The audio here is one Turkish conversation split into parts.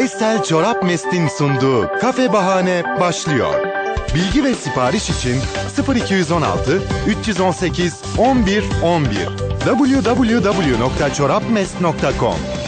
Estel Çorap Mest'in sunduğu Kafe Bahane başlıyor. Bilgi ve sipariş için 0216 318 11 11 www.çorapmest.com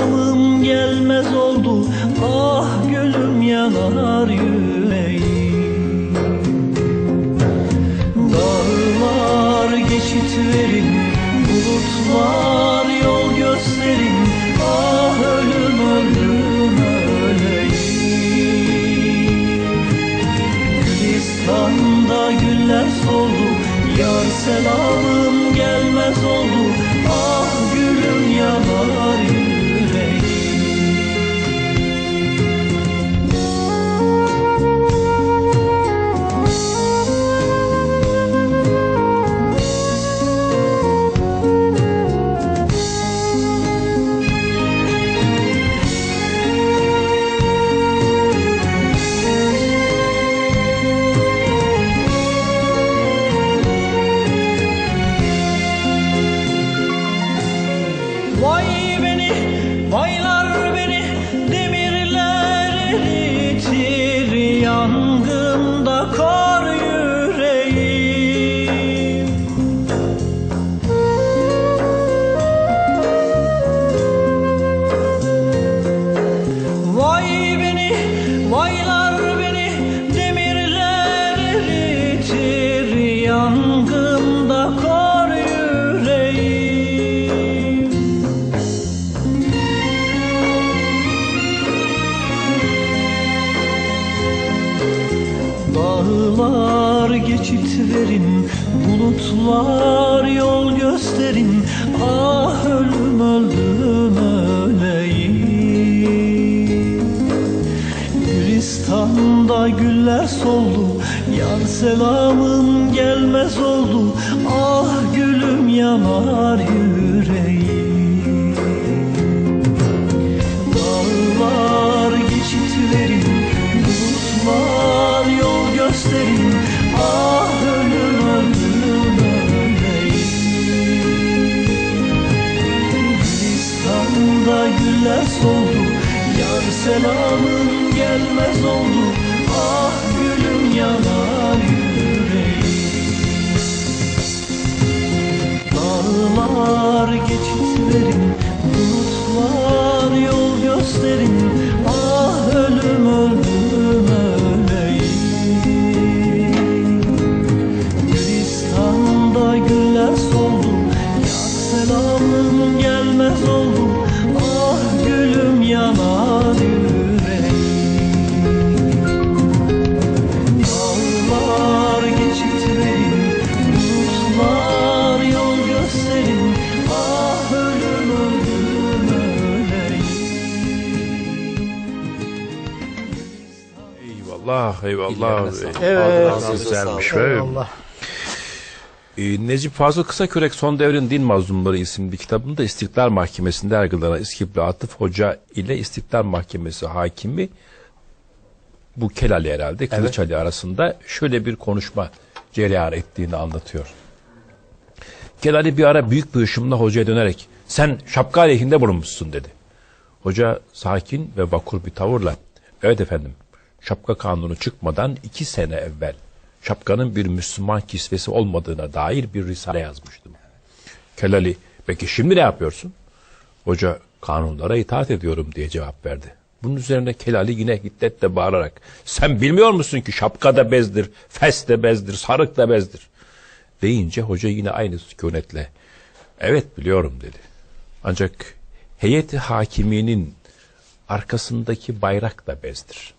selamım gelmez oldu Ah gülüm yanar yüreğim. Dağlar geçit verin, bulutlar yol gösterin Ah ölüm ölüm öleyim. Gülistan'da güller soldu Yar selamım Dağlar geçit verin, bulutlar yol gösterin. Ah ölüm öldüm öleyim. Gülistan'da güller soldu Yar selamım gelmez oldu. Ah gülüm yanar yüreğim güller soldu Yar selamın gelmez oldu. Ah gülüm yanar yüreğim. Dağlar geçit verin Bulutlar yol gösterin Eyvallah, eyvallah. Evet. Güzelmiş. sağlık. Ve, Allah. e, Necip Fazıl Kısakürek Son Devrin Din Mazlumları isimli kitabında İstiklal Mahkemesi'nde yargılanan İskipli Atıf Hoca ile İstiklal Mahkemesi hakimi bu Kelali herhalde Kılıç Ali arasında şöyle bir konuşma cereyan ettiğini anlatıyor. Kelali bir ara büyük bir ışımla hocaya dönerek sen şapka aleyhinde bulunmuşsun dedi. Hoca sakin ve vakur bir tavırla evet efendim şapka kanunu çıkmadan iki sene evvel şapkanın bir Müslüman kisvesi olmadığına dair bir risale yazmıştım. Kelali peki şimdi ne yapıyorsun? Hoca kanunlara itaat ediyorum diye cevap verdi. Bunun üzerine Kelali yine hiddetle bağırarak sen bilmiyor musun ki şapka da bezdir, fes de bezdir, sarık da bezdir. Deyince hoca yine aynı sükunetle evet biliyorum dedi. Ancak heyeti hakiminin arkasındaki bayrak da bezdir.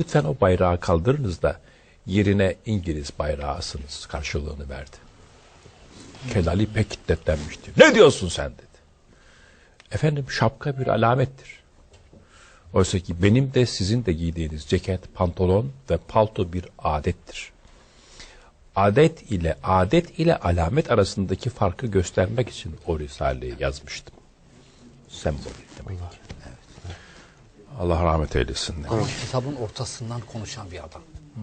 Lütfen o bayrağı kaldırınız da yerine İngiliz bayrağı asınız karşılığını verdi. Kelali pek hiddetlenmişti. Ne diyorsun sen dedi. Efendim şapka bir alamettir. Oysa ki benim de sizin de giydiğiniz ceket, pantolon ve palto bir adettir. Adet ile adet ile alamet arasındaki farkı göstermek için o risaleyi yazmıştım. Sembol demek. Allah rahmet eylesin. Ama kitabın ortasından konuşan bir adam. Hmm.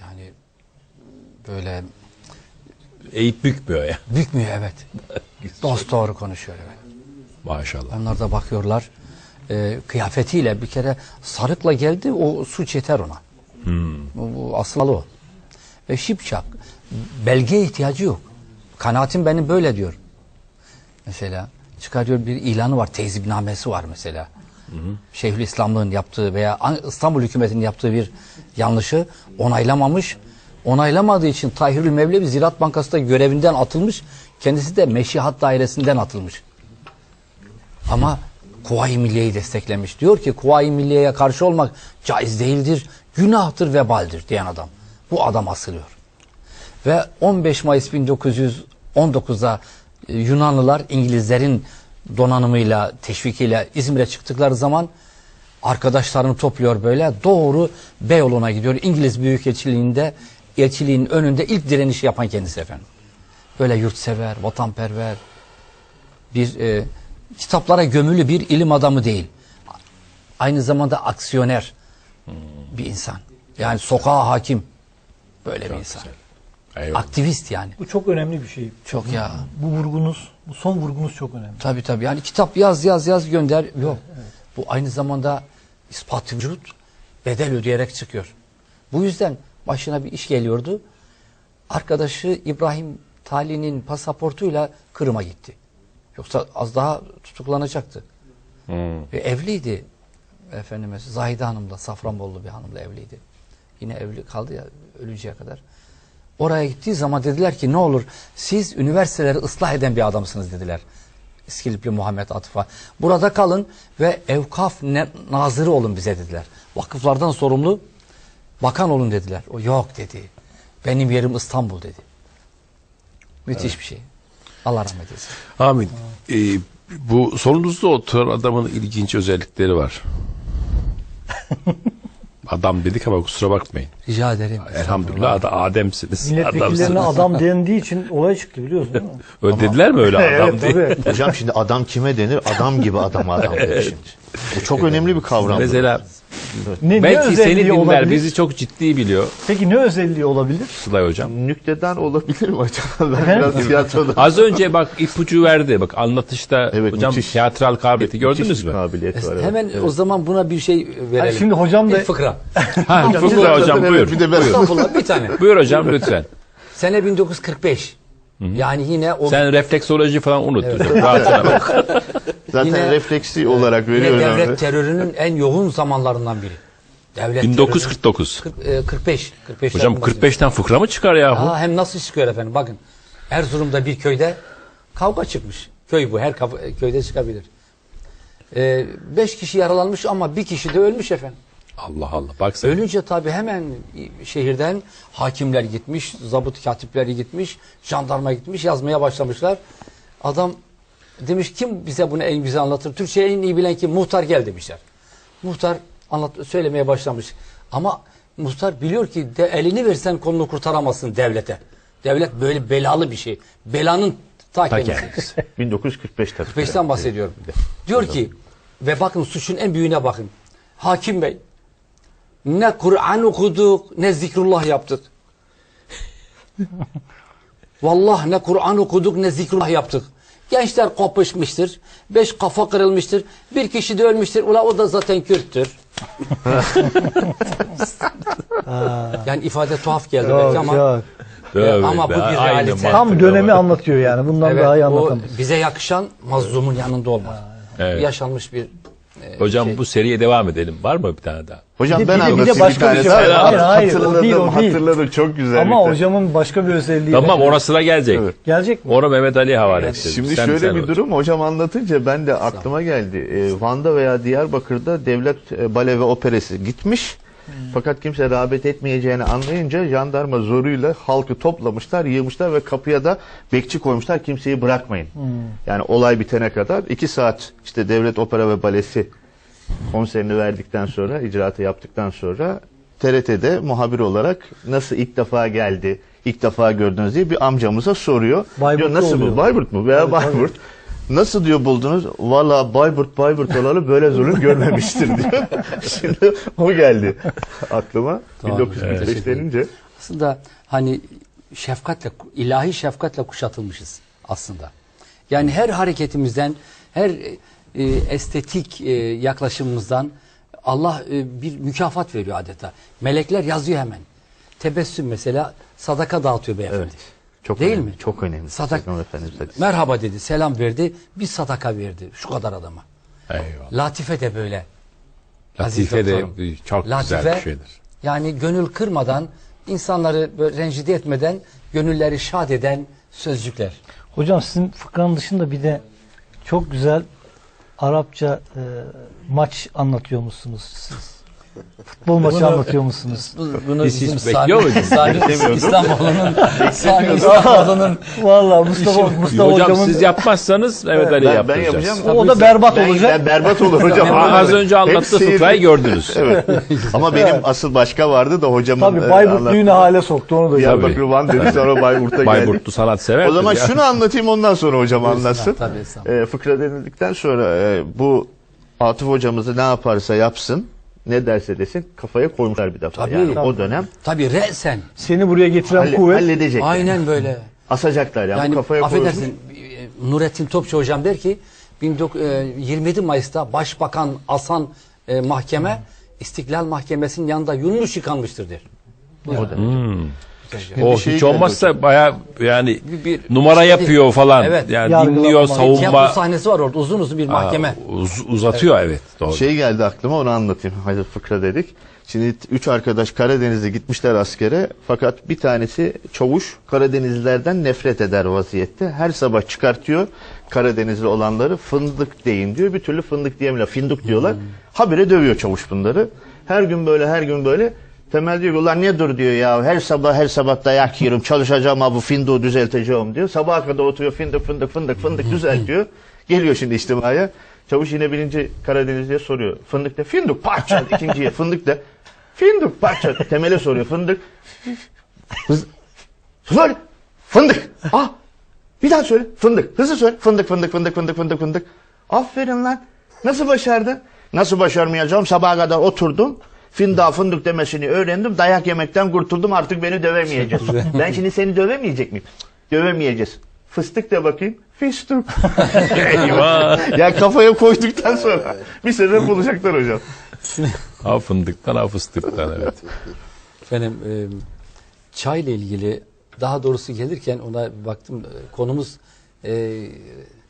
Yani böyle Eğip bükmüyor ya. bükmüyor evet. Dost doğru konuşuyor evet. Maşallah. Onlar da bakıyorlar e, kıyafetiyle bir kere sarıkla geldi o suç yeter ona. Bu, bu asıl o. Ve şipşak. Belgeye ihtiyacı yok. Kanaatim benim böyle diyor. Mesela çıkarıyor bir ilanı var. Tezibnamesi var mesela. Şeyhülislamlığın yaptığı veya An- İstanbul hükümetinin yaptığı bir yanlışı onaylamamış. Onaylamadığı için Tahirül Mevlevi Ziraat Bankası'da görevinden atılmış. Kendisi de meşihat dairesinden atılmış. Ama Kuvayi Milliye'yi desteklemiş. Diyor ki Kuvayi Milliye'ye karşı olmak caiz değildir, günahtır, vebaldir diyen adam. Bu adam asılıyor. Ve 15 Mayıs 1919'da e, Yunanlılar İngilizlerin donanımıyla, teşvikiyle İzmir'e çıktıkları zaman arkadaşlarını topluyor böyle doğru Beyoğlu'na gidiyor. İngiliz Büyükelçiliğinde elçiliğin önünde ilk direnişi yapan kendisi efendim. Böyle yurtsever, vatanperver, bir e, kitaplara gömülü bir ilim adamı değil. Aynı zamanda aksiyoner bir insan. Yani sokağa hakim. Böyle bir insan. Eyvallah. Aktivist yani. Bu çok önemli bir şey. Çok ya. Bu vurgunuz, bu son vurgunuz çok önemli. Tabii tabii. Yani kitap yaz yaz yaz gönder. Yok. Bu aynı zamanda ispat vücut bedel ödeyerek çıkıyor. Bu yüzden başına bir iş geliyordu. Arkadaşı İbrahim Tali'nin pasaportuyla Kırım'a gitti. Yoksa az daha tutuklanacaktı. Ve evliydi. Efendimiz Zahide Hanım'la, Safranbolulu bir hanımla evliydi. Yine evli kaldı ya ölünceye kadar. Oraya gittiği zaman dediler ki ne olur siz üniversiteleri ıslah eden bir adamsınız dediler. İskilipli Muhammed Atıf'a. Burada kalın ve evkaf ne- nazırı olun bize dediler. Vakıflardan sorumlu bakan olun dediler. O yok dedi. Benim yerim İstanbul dedi. Müthiş bir şey. Allah rahmet eylesin. Amin. Ee, bu solunuzda oturan adamın ilginç özellikleri var. Adam dedik ama kusura bakmayın. Rica ederim. Elhamdülillah ada Ademsiniz. Milletvekillerine Adamsınız. adam dendiği için olay çıktı biliyorsun değil mi? Öyle dediler mi öyle adam evet diye? Hocam şimdi adam kime denir? Adam gibi adam adam denir şimdi. Bu çok önemli bir kavram. Mesela Ne, ne belki seni özelliği dinler olabilir? bizi çok ciddi biliyor Peki ne özelliği olabilir? Sılay hocam. Nükteden olabilir mi hocam? Ben biraz tiyatroda... Az önce bak ipucu verdi. Bak anlatışta Evet, hocam müthiş. tiyatral kabiliyeti gördünüz Müthiş mü? Kabiliyet var. evet. Hemen o zaman buna bir şey verelim. Hayır, şimdi hocam da Bir fıkra. Ha, fıkra hocam Evet, buyur. Bir de ben İstanbul'a bir tane. Buyur hocam lütfen. Sene 1945. Yani yine o Sen refleksoloji falan unut hocam. Rahatına bak. Zaten Yine- refleksi olarak yine veriyorum. devlet terörünün en yoğun zamanlarından biri. Devlet 1949. terörünün- 40, e, 45. 45 Hocam 45'ten fıkra mı çıkar yahu? Aa, hem nasıl çıkıyor efendim bakın. Erzurum'da bir köyde kavga çıkmış. Köy bu her kav- köyde çıkabilir. Ee, beş kişi yaralanmış ama bir kişi de ölmüş efendim. Allah Allah. Bak sen. Ölünce tabii hemen şehirden hakimler gitmiş, zabıt katipleri gitmiş, jandarma gitmiş, yazmaya başlamışlar. Adam demiş kim bize bunu en güzel anlatır? Türkçeyi en iyi bilen kim? Muhtar gel demişler. Muhtar anlat söylemeye başlamış. Ama muhtar biliyor ki de elini versen kolunu kurtaramazsın devlete. Devlet böyle belalı bir şey. Belanın ta kendisi. 1945 tabii. 45'ten bahsediyorum. Diyor ki ve bakın suçun en büyüğüne bakın. Hakim Bey ne Kur'an okuduk ne zikrullah yaptık. Vallahi ne Kur'an okuduk ne zikrullah yaptık. Gençler kopuşmuştur. Beş kafa kırılmıştır. Bir kişi de ölmüştür. Ula o da zaten Kürttür. yani ifade tuhaf geldi belki Yok, ama yok. Tövbe ama bu bir realite. Tam dönemi anlatıyor yani. Bundan evet, daha iyi anlatamaz. bize yakışan mazlumun yanında olmaz. Evet. Yaşanmış bir Hocam şey. bu seriye devam edelim. Var mı bir tane daha? Hocam Bir de- ben bir de- bir de anlatayım başka bir şey var. Hayır, Hayır, o hatırladım, değil, o değil. hatırladım. Çok güzel. Ama bir hocamın başka bir özelliği Tamam de- ona sıra gelecek. Evet. Gelecek mi? Onu Mehmet Ali'ye havale edelim. Şimdi Sen- şöyle sen bir hocam. durum hocam anlatınca ben de aklıma geldi. Ee, Van'da veya Diyarbakır'da devlet e, bale ve operası gitmiş. Fakat kimse rağbet etmeyeceğini anlayınca jandarma zoruyla halkı toplamışlar, yığmışlar ve kapıya da bekçi koymuşlar kimseyi bırakmayın. Yani olay bitene kadar iki saat işte devlet opera ve balesi konserini verdikten sonra, icraatı yaptıktan sonra TRT'de muhabir olarak nasıl ilk defa geldi, ilk defa gördünüz diye bir amcamıza soruyor. Bayburtlu diyor nasıl oluyor. bu? Bayburt mu? Veya Tabii, tabii. Bayburt. Nasıl diyor buldunuz? Valla Bayburt Bayburt olalı böyle zulüm görmemiştir diyor. Şimdi o geldi aklıma. Tamam, 1945 evet. denince. aslında hani şefkatle ilahi şefkatle kuşatılmışız aslında. Yani her hareketimizden, her e, estetik e, yaklaşımımızdan Allah e, bir mükafat veriyor adeta. Melekler yazıyor hemen. Tebessüm mesela sadaka dağıtıyor beyefendi. Evet. Çok Değil önemli, mi? Çok önemli. Sadak-. Merhaba dedi, selam verdi, bir sadaka verdi şu kadar adama. Eyvallah. Latife de böyle. Aziz Latife de doktorum. çok Latife, güzel bir şeydir. Yani gönül kırmadan, insanları böyle rencide etmeden, gönülleri şad eden sözcükler. Hocam sizin fıkranın dışında bir de çok güzel Arapça e, maç anlatıyor musunuz siz? Futbol maçı anlatıyor musunuz? Bunu Biz hiç bizim bekliyor İstanbul'un Sami İstanbul'un Vallahi Mustafa Mustafa Hocam hocamın siz yapmazsanız Mehmet Ali Ben, ben yapacağım. o, o da berbat Ben, olacak. ben berbat olur hocam. Az önce seyir- fıkrayı gördünüz. Evet. Ama benim asıl başka vardı da hocamın Tabii e, Bayburt düğünü hale soktu onu da. Diyarbakır Van dedi sonra Bayburt'a geldi. Bayburtlu sanat sever. O zaman şunu anlatayım ondan sonra hocam anlatsın. Tabii. Ee, fıkra denildikten sonra e, bu Atıf hocamızı ne yaparsa yapsın ne derse desin kafaya koymuşlar bir defa. Tabii. yani o dönem tabii re'sen. Seni buraya getiren halle- kuvvet halledecek. yani. Aynen böyle. Asacaklar yani, Yani kafaya koymuş. affedersin e, Nurettin Topçu hocam der ki 19 e, 27 Mayıs'ta Başbakan asan e, mahkeme İstiklal Mahkemesi'nin yanında yunmuş yıkanmıştır der. O dönem. O Bir şey hiç olmazsa baya yani Bir- bir- numara işte- yapıyor falan. Evet. Yani Yargılama dinliyor, falan. Tiyatro savunma sahnesi var orada uzun uzun bir mahkeme. Aa, uz- uzatıyor evet. Doğru. Şey geldi aklıma onu anlatayım. Hadi fıkra dedik. Şimdi üç arkadaş Karadeniz'e gitmişler askere. Fakat bir tanesi çavuş Karadenizlilerden nefret eder vaziyette. Her sabah çıkartıyor Karadenizli olanları fındık deyin diyor. Bir türlü fındık diyemiyorlar. Fındık diyorlar. Habire dövüyor çavuş bunları. Her gün böyle her gün böyle. Temel diyor ulan ne dur diyor ya her sabah her sabah dayak yiyorum çalışacağım ha bu fındığı düzelteceğim diyor. Sabaha kadar oturuyor fındık fındık fındık fındık düzeltiyor. Geliyor şimdi içtimaya. Çavuş yine birinci Karadenizli'ye soruyor. Fındık de fındık parça. İkinciye fındık de fındık parça. Temele soruyor fındık. Hız, söyle. Fındık. Ah. Bir daha söyle. Fındık. Hızlı söyle. Fındık fındık fındık fındık fındık fındık. Aferin lan. Nasıl başardın? Nasıl başarmayacağım? Sabaha kadar oturdum. Fındığa fındık demesini öğrendim. Dayak yemekten kurtuldum. Artık beni dövemeyeceğiz. ben şimdi seni dövemeyecek miyim? Dövemeyeceğiz. Fıstık de bakayım. Fıstık. Eyvah. ya kafaya koyduktan sonra bir sebep bulacaklar hocam. ha fındıktan ha fıstıktan evet. Efendim e, çayla ilgili daha doğrusu gelirken ona baktım e, konumuz e,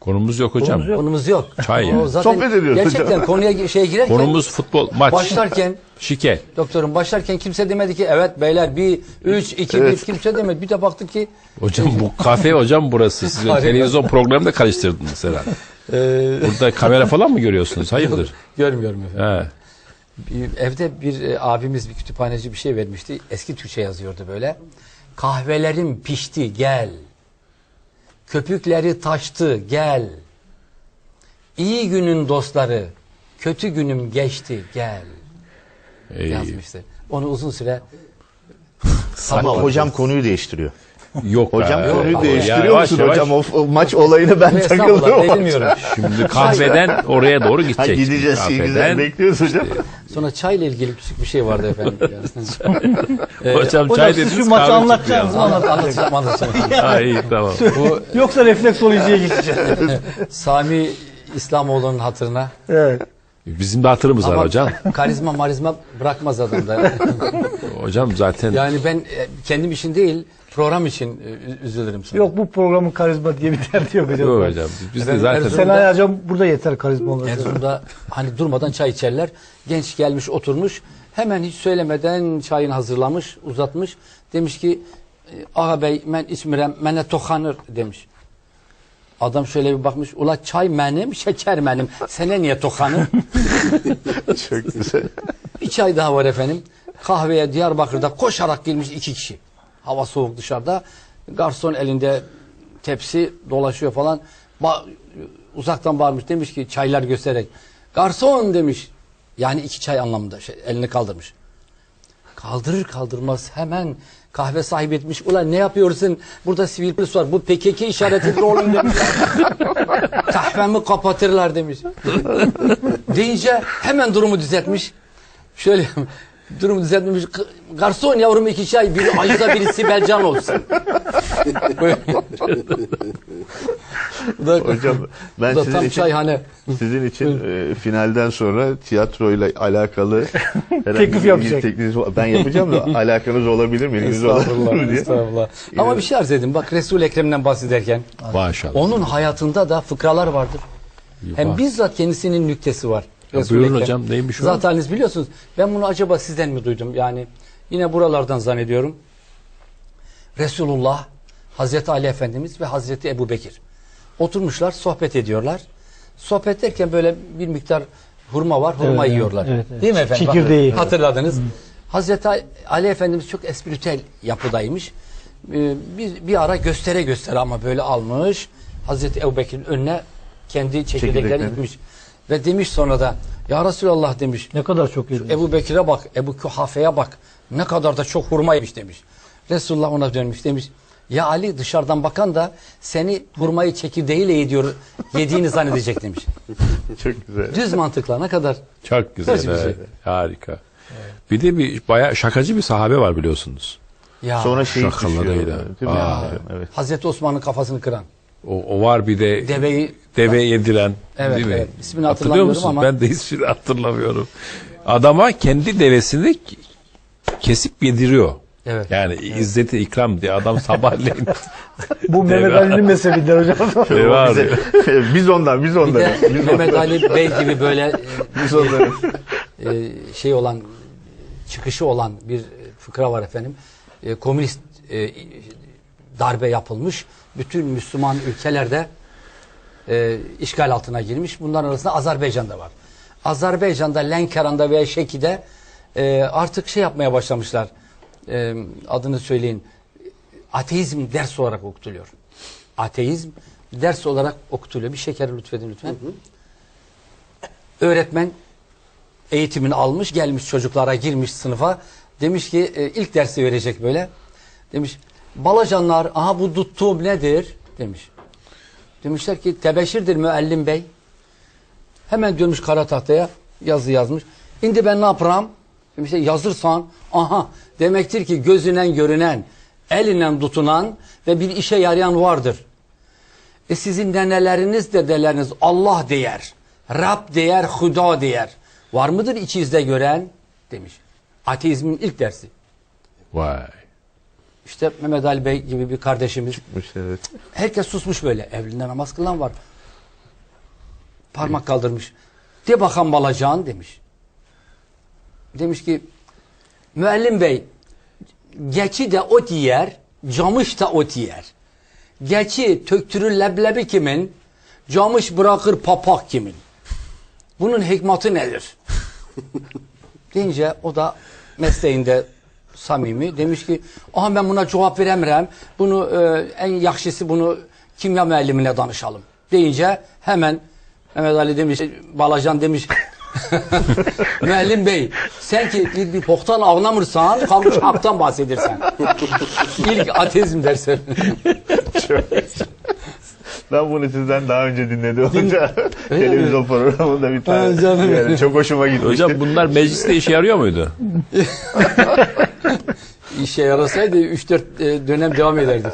Konumuz yok hocam. Konumuz yok. konumuz yok. Çay yani. O zaten Sohbet ediyoruz Gerçekten hocam. konuya şeye girerken Konumuz futbol maç. başlarken Şike. doktorum başlarken kimse demedi ki evet beyler bir üç iki bir Evet. kimse demedi. Bir de baktık ki Hocam bu kafe hocam burası. Siz televizyon programı da karıştırdınız herhalde. Burada kamera falan mı görüyorsunuz? Hayırdır? görmüyorum efendim. He. Bir- Evde bir e, abimiz bir kütüphaneci bir şey vermişti. Eski Türkçe yazıyordu böyle. Kahvelerim pişti gel. Köpükleri taştı gel. İyi günün dostları, kötü günüm geçti gel. Ey, Yazmıştı. onu uzun süre Ama hocam konuyu değiştiriyor. Yok Hocam be. konuyu Ya değiştiriyor yavaş musun yavaş. hocam? O, o maç olayını ben takıldım. bilmiyorum. Şimdi kahveden oraya doğru Ha, gidecek. gideceğiz iyi güzel Kahveden. bekliyoruz hocam. Sonra çayla ilgili küçük bir şey vardı efendim. Ee, Hocam Hocam çay siz dediniz şu maçı kahve çıktı mı? Anlat, anlatacağım, anlatacağım. ya. Ha, iyi tamam. Bu Yoksa refleksolojiye geçeceğiz. Sami İslamoğlu'nun hatırına. evet. Bizim de hatırımız var Ama hocam. karizma marizma bırakmaz adamda. Hocam zaten Yani ben e, kendim için değil, program için e, üzülürüm sana. Yok bu programın karizma diye bir derdi yok hocam. Yok hocam. Biz de zaten Senay hocam burada yeter karizma olarak. Erzurum'da hani durmadan çay içerler. Genç gelmiş oturmuş. Hemen hiç söylemeden çayını hazırlamış, uzatmış. Demiş ki ağa bey ben içmirem, mene tokanır demiş. Adam şöyle bir bakmış. Ula çay benim, şeker benim. Sene niye tokanır? Çok güzel. bir çay daha var efendim. Kahveye Diyarbakır'da koşarak girmiş iki kişi. Hava soğuk dışarıda. Garson elinde tepsi dolaşıyor falan. Ba- uzaktan bağırmış demiş ki çaylar göstererek. Garson demiş. Yani iki çay anlamında şey, elini kaldırmış. Kaldırır kaldırmaz hemen kahve sahibi etmiş. Ulan ne yapıyorsun? Burada sivil polis var. Bu PKK işaretidir oğlum demiş. Kahvemi kapatırlar demiş. Deyince hemen durumu düzeltmiş. Şöyle durumu düzeltmiş. Garson yavrum iki çay. Biri Ajda biri Sibel Can olsun. Bu da, Hocam ben bu da sizin tam için, çayhane. sizin için e, finalden sonra tiyatroyla alakalı herhangi Teklif bir yapacak. teklifiniz- ben yapacağım da alakanız olabilir mi? ilginiz olabilir mi Estağfurullah, diye. estağfurullah. Ama bir şey arz edeyim. Bak Resul Ekrem'den bahsederken maşallah. onun hayatında da fıkralar vardır. Hem bizzat kendisinin nüktesi var. Ya buyurun Ekrem. hocam, neymiş o? Zaten haliniz biliyorsunuz. Ben bunu acaba sizden mi duydum? Yani yine buralardan zannediyorum. Resulullah, Hazreti Ali Efendimiz ve Hazreti Ebu Bekir. Oturmuşlar, sohbet ediyorlar. Sohbet ederken böyle bir miktar hurma var, hurma Evet, yiyorlar. evet, evet. Değil mi efendim? Çekirdeği. Bak, Hatırladınız. Hazreti Ali Efendimiz çok espritüel yapıdaymış. Ee, bir, bir ara göstere göstere ama böyle almış. Hazreti Ebu Bekir'in önüne kendi çekirdeklerini Çekirdekleri. itmiş. Ve demiş sonra da ya Resulallah demiş. Ne kadar çok yediniz. Ebu Bekir'e bak, Ebu Kuhafe'ye bak. Ne kadar da çok hurma yemiş demiş. Resulullah ona dönmüş demiş. Ya Ali dışarıdan bakan da seni hurmayı çekirdeğiyle yediyor, yediğini zannedecek demiş. Çok güzel. Düz mantıkla ne kadar Çok güzel. Şey? evet. Harika. Bir de bir bayağı şakacı bir sahabe var biliyorsunuz. ya Sonra şey düşüyor. Değil mi? Aa. hocam? Evet. Hazreti Osman'ın kafasını kıran. O, o var bir de Deveyi deve yediren. Evet, değil mi? evet. İsmini Hatırlıyor hatırlamıyorum musun? ama- Ben de ismini hatırlamıyorum. Adama kendi devesini kesip yediriyor. Evet. Yani izzeti ikram diye adam sabahleyin Bu Mehmet Ali'nin mezhebinden hocam. deve Bize- arıyor. biz ondan, biz Bir ondan. de Biz Mehmet ondan. Ali Bey gibi böyle Biz ondan. e, e, şey olan çıkışı olan bir fıkra var efendim. E, komünist e, darbe yapılmış. Bütün Müslüman ülkelerde e, işgal altına girmiş. Bunların arasında Azerbaycan'da var. Azerbaycan'da, Lenkeran'da veya Şeki'de e, artık şey yapmaya başlamışlar. E, adını söyleyin. Ateizm ders olarak okutuluyor. Ateizm ders olarak okutuluyor. Bir şeker lütfedin lütfen. Öğretmen eğitimini almış, gelmiş çocuklara girmiş sınıfa. Demiş ki e, ilk dersi verecek böyle. Demiş balacanlar aha bu tuttuğum nedir? Demiş. Demişler ki tebeşirdir müellim bey. Hemen dönmüş kara tahtaya yazı yazmış. Şimdi ben ne yaparım? Demişler yazırsan aha demektir ki gözünen görünen, elinden tutunan ve bir işe yarayan vardır. E sizin neneleriniz dedeleriniz Allah değer, Rab değer, Huda değer. Var mıdır içinizde gören? Demiş. Ateizmin ilk dersi. Vay. İşte Mehmet Ali Bey gibi bir kardeşimiz. Evet. Herkes susmuş böyle. Evlinde namaz kılan var. Parmak kaldırmış. De bakan balacağın demiş. Demiş ki müellim bey geçi de ot yer, camış da ot yer. Geçi töktürür leblebi kimin, camış bırakır papak kimin. Bunun hikmeti nedir? deyince o da mesleğinde samimi demiş ki aha ben buna cevap veremem bunu e, en yakşısı bunu kimya müellimine danışalım deyince hemen Mehmet Ali demiş Balacan demiş Müellim bey sen ki bir, bir boktan ağlamırsan kalmış haktan bahsedersen. İlk ateizm dersi. Ben bunu sizden daha önce dinledim hoca. Televizyon programında bir tane. Yani çok hoşuma gitmişti. Hocam bunlar mecliste işe yarıyor muydu? İşe yarasaydı 3-4 e, dönem devam ederdik.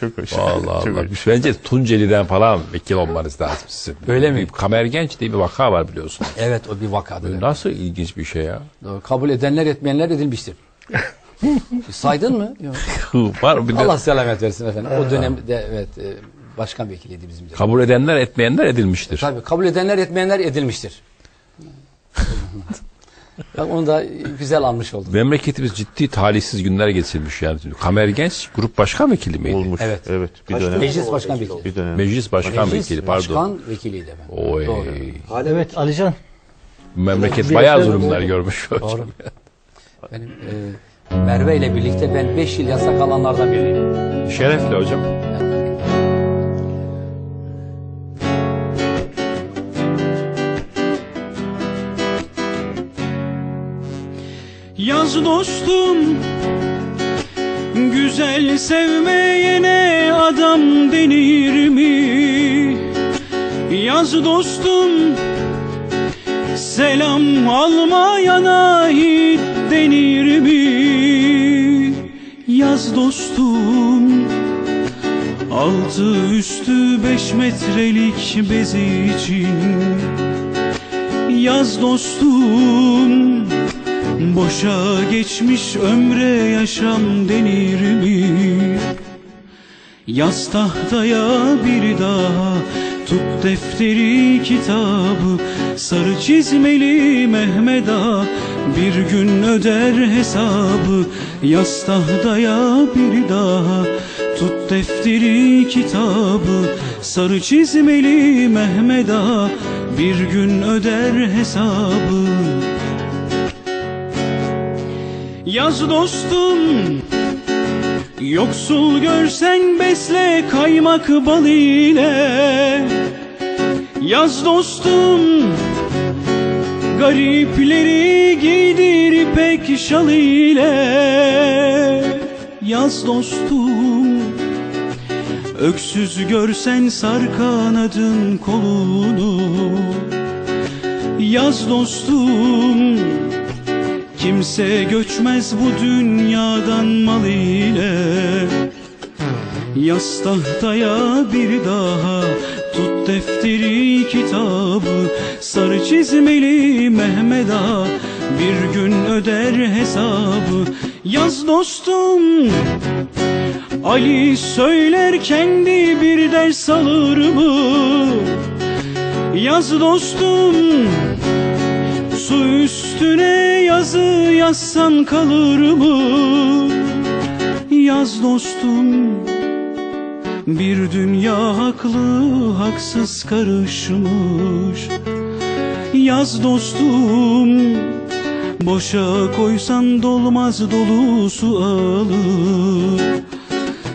çok hoş. Allah Çok Allah. hoş. Bence Tunceli'den falan vekil olmanız lazım sizin. Öyle mi? Bir Kamer Genç diye bir vaka var biliyorsun. Evet o bir vakadır. Nasıl ilginç bir şey ya. Doğru. Kabul edenler etmeyenler edilmiştir. Saydın mı? Yok. var bir de Allah selamet versin efendim. O dönemde evet e, başkan vekiliydi bizim de. kabul edenler etmeyenler edilmiştir. Tabii kabul edenler etmeyenler edilmiştir. Bak onu da güzel almış oldum. Memleketimiz ciddi talihsiz günler geçirmiş yani. Kamer Genç grup başkan vekili miydi? Olmuş. Evet. Evet. Bir dönem. Meclis başkan vekili. Bir dönem. Meclis başkan Meclis vekili pardon. başkan vekiliydi efendim. Oy. Doğru. Evet Alican. Memleket Bir bayağı zulümler görmüş. Doğru. Benim e, Merve ile birlikte ben 5 yıl yasak alanlardan biriyim. Şerefli hocam. Yaz dostum Güzel sevmeyene adam denir mi? Yaz dostum Selam almayana hiç denir mi? Yaz dostum Altı üstü beş metrelik bezi için Yaz dostum Boşa geçmiş ömre yaşam denir mi? Yaz tahtaya bir daha Tut defteri kitabı. Sarı çizmeli Mehmet Ağa Bir gün öder hesabı. Yaz tahtaya bir daha Tut defteri kitabı. Sarı çizmeli Mehmet Ağa Bir gün öder hesabı Yaz dostum Yoksul görsen besle kaymak bal ile. Yaz dostum Garipleri giydir ipek şal ile. Yaz dostum Öksüz görsen sar kanadın kolunu. Yaz dostum Kimse göçmez bu dünyadan mal ile. Yaz tahtaya bir daha Tut defteri kitabı. Sarı çizmeli Mehmet Ağa Bir gün öder hesabı. Yaz dostum Ali söyler kendi bir ders alır mı? Yaz dostum Su üstüne yazı yazsan kalır mı? Yaz dostum Bir dünya haklı haksız karışmış. Yaz dostum Boşa koysan dolmaz dolusu alır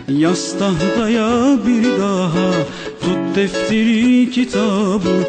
Yaz tahtaya bir daha Tut defteri kitabı